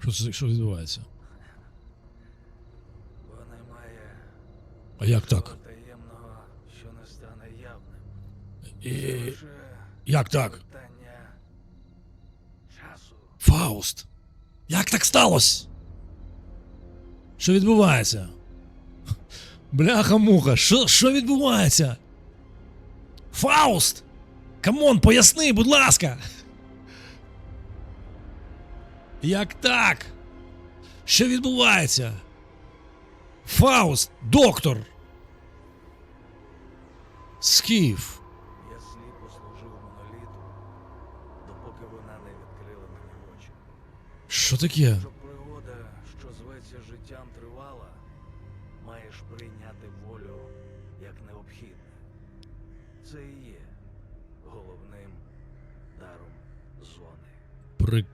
Що це що відбувається? Бо немає А як так? таємного, що не стане явним. І... Це Як так? питання часу. Фауст! Як так сталося? Що відбувається? Бляха-муха, що, що відбувається? Фауст! Камон, поясни, будь ласка! Як так? Що відбувається? Фауст, доктор! Скіф! Я сліпо служив моноліту, допоки вона не відкрила мені очі. Що таке? Щоб пригода, що зветься життям тривала, маєш прийняти волю як необхідне. Це і є головним даром зони. Прикольно.